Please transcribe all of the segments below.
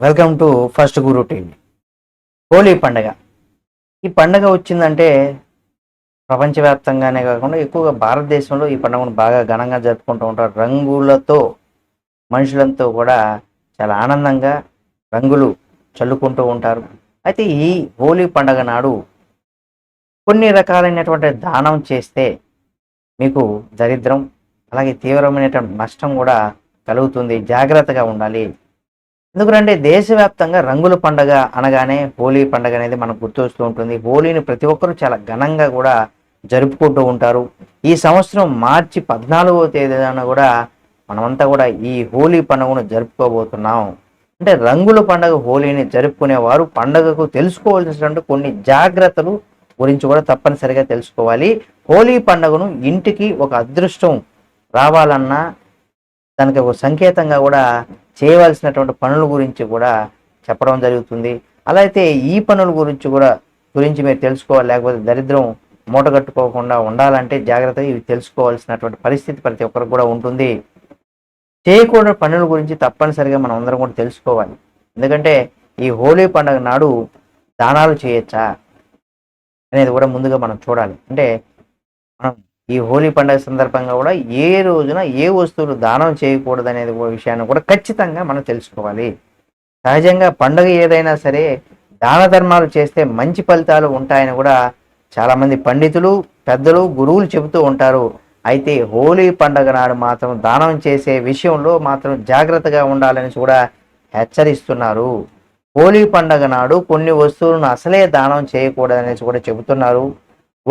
Welcome to first guru TV. Holi పండగ. ఈ పండగ వచ్చిందంటే ప్రపంచవ్యాప్తంగానే కాకుండా ఎక్కువగా భారతదేశంలో ఈ పండుగను బాగా ఘనంగా జరుపుకుంటూ ఉంటారు. రంగులతో మనుషులంతో కూడా చాలా ఆనందంగా రంగులు చల్లుకుంటూ ఉంటారు. అయితే ఈ హోలీ పండగ నాడు కొన్ని రకాలైనటువంటి దానం చేస్తే మీకు దరిద్రం అలాగే తీవ్రమైనటువంటి నష్టం కూడా కలుగుతుంది. జాగ్రత్తగా ఉండాలి. ఎందుకంటే దేశవ్యాప్తంగా రంగుల పండగ అనగానే హోలీ పండగ అనేది మనకు గుర్తొస్తూ ఉంటుంది. హోలీని ప్రతి ఒక్కరూ చాలా ఘనంగా కూడా జరుపుకుంటూ ఉంటారు. ఈ సంవత్సరం మార్చి పద్నాలుగవ తేదీన కూడా మనమంతా కూడా ఈ హోలీ పండుగను జరుపుకోబోతున్నాం. అంటే రంగుల పండుగ హోలీని జరుపుకునేవారు పండుగకు తెలుసుకోవాల్సినటువంటి కొన్ని జాగ్రత్తలు గురించి కూడా తప్పనిసరిగా తెలుసుకోవాలి. హోలీ పండుగను ఇంటికి ఒక అదృష్టం రావాలన్నా దానికి ఒక సంకేతంగా కూడా చేయవలసినటువంటి పనుల గురించి కూడా చెప్పడం జరుగుతుంది. అలా అయితే ఈ పనుల గురించి కూడా గురించి మీరు తెలుసుకోవాలి లేకపోతే దరిద్రం మూటగట్టుకోకుండా ఉండాలంటే జాగ్రత్తగా ఇవి తెలుసుకోవాల్సినటువంటి పరిస్థితి ప్రతి ఒక్కరికి కూడా ఉంటుంది. చేయకూడని పనుల గురించి తప్పనిసరిగా మనం అందరం కూడా తెలుసుకోవాలి. ఎందుకంటే ఈ హోలీ పండుగ నాడు దానాలు చేయొచ్చా అనేది కూడా ముందుగా మనం చూడాలి. అంటే మనం ఈ హోలీ పండుగ సందర్భంగా కూడా ఏ రోజున ఏ వస్తువులు దానం చేయకూడదు అనేది విషయాన్ని కూడా ఖచ్చితంగా మనం తెలుసుకోవాలి. సహజంగా పండుగ ఏదైనా సరే దాన ధర్మాలు చేస్తే మంచి ఫలితాలు ఉంటాయని కూడా చాలామంది పండితులు పెద్దలు గురువులు చెబుతూ ఉంటారు. అయితే హోలీ పండుగ నాడు మాత్రం దానం చేసే విషయంలో మాత్రం జాగ్రత్తగా ఉండాలని కూడా హెచ్చరిస్తున్నారు. హోలీ పండుగ నాడు కొన్ని వస్తువులను అసలే దానం చేయకూడదనేసి కూడా చెబుతున్నారు.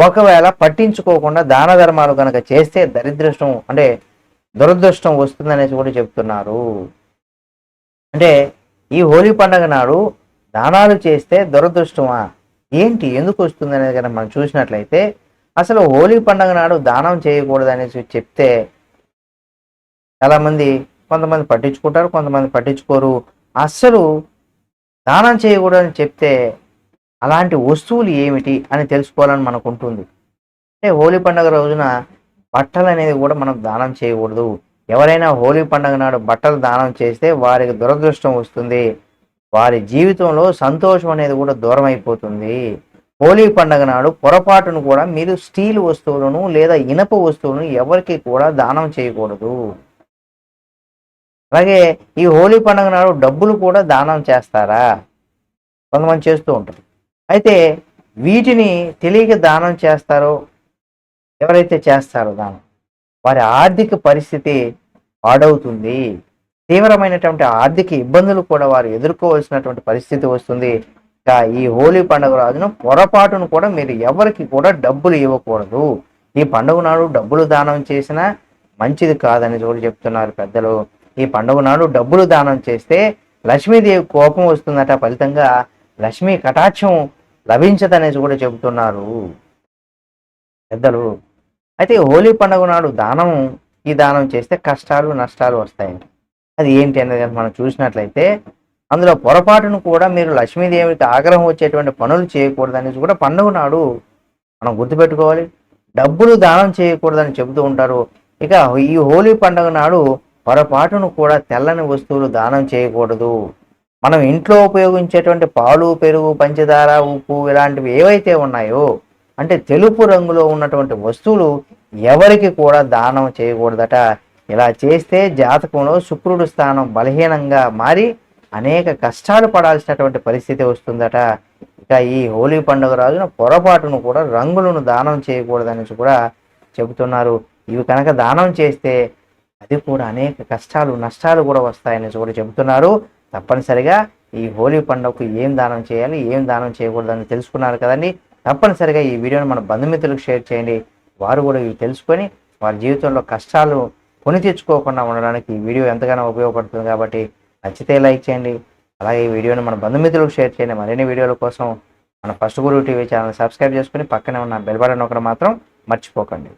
ఒకవేళ పట్టించుకోకుండా దాన ధర్మాలు కనుక చేస్తే దరిద్రష్టం అంటే దురదృష్టం వస్తుందనేసి కూడా చెప్తున్నారు. అంటే ఈ హోలీ పండుగ నాడు దానాలు చేస్తే దురదృష్టమా? ఏంటి? ఎందుకు వస్తుంది అనేది కనుక మనం చూసినట్లయితే అసలు హోలీ పండుగ నాడు దానం చేయకూడదు అనేసి చెప్తే చాలామంది కొంతమంది పట్టించుకుంటారు కొంతమంది పట్టించుకోరు. అస్సలు దానం చేయకూడదని చెప్తే అలాంటి వస్తువులు ఏమిటి అని తెలుసుకోవాలని మనకు ఉంటుంది అంటే హోలీ పండుగ రోజున బట్టలు అనేది కూడా మనం దానం చేయకూడదు. ఎవరైనా హోలీ పండుగ నాడు బట్టలు దానం చేస్తే వారికి దురదృష్టం వస్తుంది. వారి జీవితంలో సంతోషం అనేది కూడా దూరం అయిపోతుంది. హోలీ పండుగ నాడు పొరపాటును కూడా మీరు స్టీల్ వస్తువులను లేదా ఇనప వస్తువులను ఎవరికి కూడా దానం చేయకూడదు. అలాగే ఈ హోలీ పండుగ నాడు డబ్బులు కూడా దానం చేస్తారా? కొంతమంది చేస్తూ ఉంటారు. అయితే వీటిని తెలియక దానం చేస్తారో? ఎవరైతే చేస్తారో దానం? వారి ఆర్థిక పరిస్థితి పాడవుతుంది. తీవ్రమైనటువంటి ఆర్థిక ఇబ్బందులు కూడా వారు ఎదుర్కోవాల్సినటువంటి పరిస్థితి వస్తుంది. ఇంకా ఈ హోలీ పండుగ రోజున పొరపాటును కూడా మీరు ఎవరికి కూడా డబ్బులు ఇవ్వకూడదు. ఈ పండుగ నాడు డబ్బులు దానం చేసినా మంచిది కాదని కూడా చెప్తున్నారు పెద్దలు. ఈ పండుగ నాడు డబ్బులు దానం చేస్తే లక్ష్మీదేవి కోపం వస్తుందట ఫలితంగా లక్ష్మీ కటాక్షం లభించదనేసి కూడా చెబుతున్నారు. పెద్దలు. అయితే హోలీ పండుగ నాడు దానం ఈ దానం చేస్తే కష్టాలు నష్టాలు వస్తాయంట అది ఏంటి అనేది మనం చూసినట్లయితే అందులో పొరపాటును కూడా మీరు లక్ష్మీదేవికి ఆగ్రహం వచ్చేటువంటి పనులు చేయకూడదనేసి కూడా పండుగ నాడు మనం గుర్తుపెట్టుకోవాలి. డబ్బులు దానం చేయకూడదని చెబుతూ ఉంటారు. ఇక ఈ హోలీ పండుగ నాడు పొరపాటును కూడా తెల్లని వస్తువులు దానం చేయకూడదు. మనం ఇంట్లో ఉపయోగించేటువంటి పాలు పెరుగు పంచదార ఉప్పు ఇలాంటివి ఏవైతే ఉన్నాయో అంటే తెలుపు రంగులో ఉన్నటువంటి వస్తువులు ఎవరికి కూడా దానం చేయకూడదట. ఇలా చేస్తే జాతకంలో శుక్రుడు స్థానం బలహీనంగా మారి అనేక కష్టాలు పడాల్సినటువంటి పరిస్థితి వస్తుందట. ఇక ఈ హోలీ పండుగ రోజున పొరపాటును కూడా రంగులను దానం చేయకూడదనేసి కూడా చెబుతున్నారు. ఇవి కనుక దానం చేస్తే అది కూడా అనేక కష్టాలు నష్టాలు కూడా వస్తాయనేసి కూడా చెబుతున్నారు. తప్పనిసరిగా ఈ హోలీ పండుగకు ఏం దానం చేయాలి ఏం దానం చేయకూడదని తెలుసుకున్నారు కదండి. తప్పనిసరిగా ఈ వీడియోని మన బంధుమిత్రులకు షేర్ చేయండి. వారు కూడా ఇవి తెలుసుకొని వారి జీవితంలో కష్టాలు కొని తెచ్చుకోకుండా ఉండడానికి ఈ వీడియో ఎంతగానో ఉపయోగపడుతుంది కాబట్టి నచ్చితే లైక్ చేయండి. అలాగే ఈ వీడియోని మన బంధుమిత్రులకు షేర్ చేయండి. మరిన్ని వీడియోల కోసం మన first guru TV channel subscribe చేసుకుని పక్కనే ఉన్న బెల్ బటన్ ఒకటి మాత్రం మర్చిపోకండి.